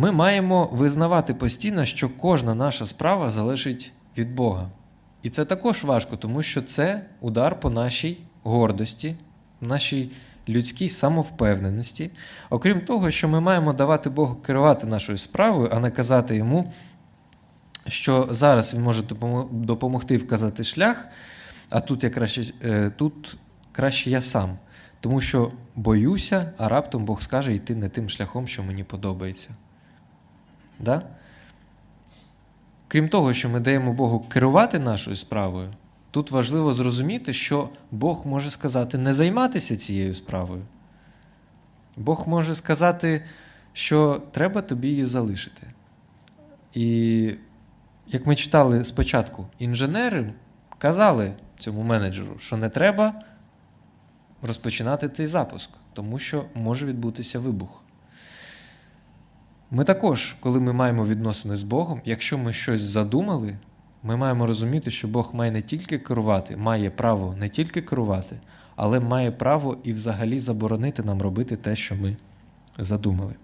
Ми маємо визнавати постійно, що кожна наша справа залежить від Бога. І це також важко, тому що це удар по нашій гордості, нашій людській самовпевненості. Окрім того, що ми маємо давати Богу керувати нашою справою, а не казати йому, що зараз він може допомогти вказати шлях, а тут я краще, е, тут краще я сам. Тому що боюся, а раптом Бог скаже йти не тим шляхом, що мені подобається. Да? Крім того, що ми даємо Богу керувати нашою справою, тут важливо зрозуміти, що Бог може сказати не займатися цією справою. Бог може сказати, що треба тобі її залишити. І як ми читали спочатку, інженери казали цьому менеджеру, що не треба розпочинати цей запуск, тому що може відбутися вибух. Ми також, коли ми маємо відносини з Богом, якщо ми щось задумали, ми маємо розуміти, що Бог має не тільки керувати, має право не тільки керувати, але має право і взагалі заборонити нам робити те, що ми задумали.